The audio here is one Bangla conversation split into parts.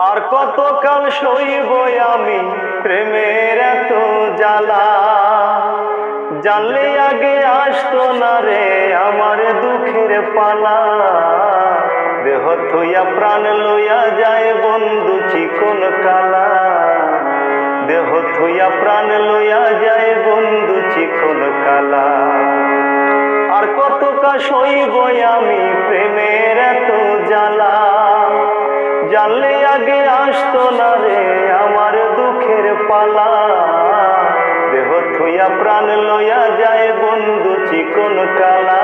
আর কতকাল সইব আমি প্রেমের এত জ্বালা? জানলে আগে আসতো না রে আমার দুঃখের পালা। দেহ থইয়া প্রাণ লইয়া যায় বন্ধু চিকন কালা। দেহ থইয়া প্রাণ লইয়া যায় বন্ধু চিকন কালা। আর কত কা সইব আমি প্রেমের এত জ্বালা? জানলে আগে আসতো না রে আমার দুঃখের পালা। দেহ থইয়া প্রাণ লইয়া যায় বন্ধু চিকন কালা।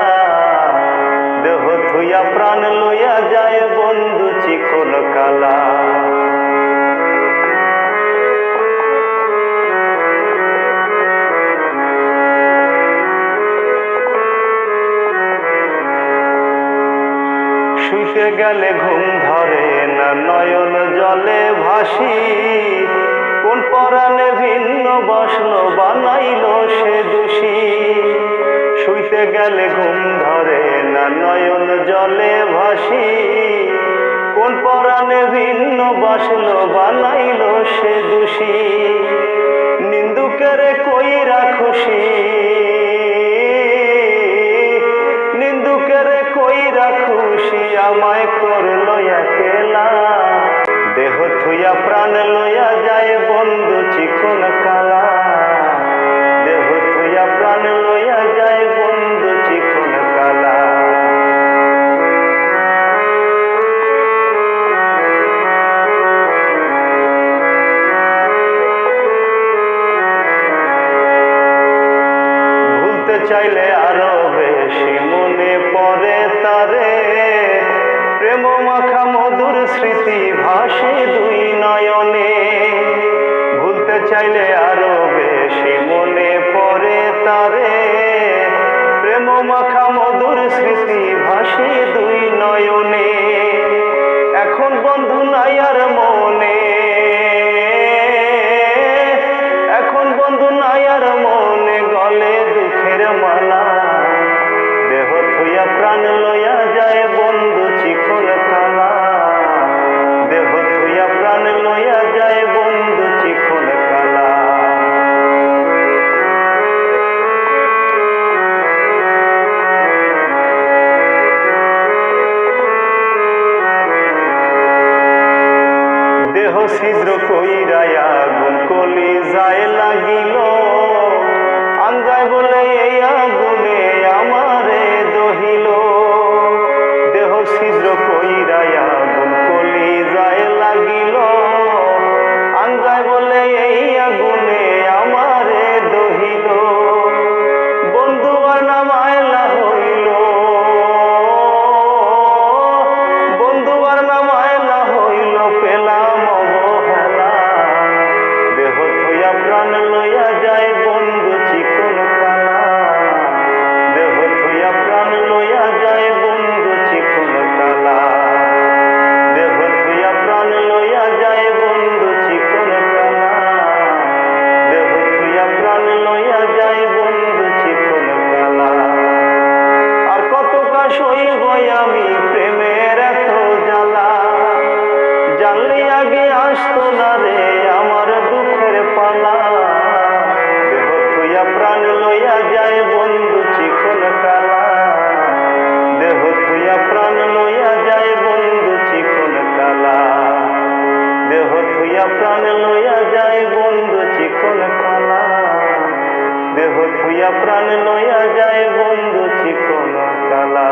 দেহ থুইয়া প্রাণ লইয়া যায় বন্ধু চিকন কালা। শুইতে গেলে ঘুম ধরে না নয়ন জলে ভাসি। কোন পরাণে ভিন্ন বসল বানাইল সে দোষী। শুইতে গেলে ঘুম ধরে না নয়ন জলে ভাসি। কোন পরাণে ভিন্ন বসল বানাইল সে দোষী। নিন্দুকের কইরা খুশি আমায় দেহ থুইয়া প্রাণ লইয়া যায় বন্ধু চিকন কালা। দেহ থুইয়া প্রাণ লইয়া যায় বন্ধু চিকন কালা। ভুলতে চাইলে আরও বেশি মনে পড়ে তারে। মাখা মধুর স্মৃতি ভাসে দুই নয়নে। ভুলতে চাইলে আরও বেশি মনে পড়ে তারে। প্রেম মাখা মধুর স্মৃতি ভাসে দুই নয়নে। এখন বন্ধু নাই আর মনে। এখন বন্ধু নাই আর মনে, গলে দুঃখের মালা ছিদ্র কইরায়া আগুন কলি যায় লাগিল। লইয়া যায় বন্ধু চিকন কালা। দেহ থুয়া প্রাণ লইয়া যায় বন্ধু চিকন কালা। দেহ থুয়া প্রাণ লইয়া যায় বন্ধু চিকন কালা। দেহ থুয়া প্রাণ লইয়া যায় বন্ধু চিকন কালা।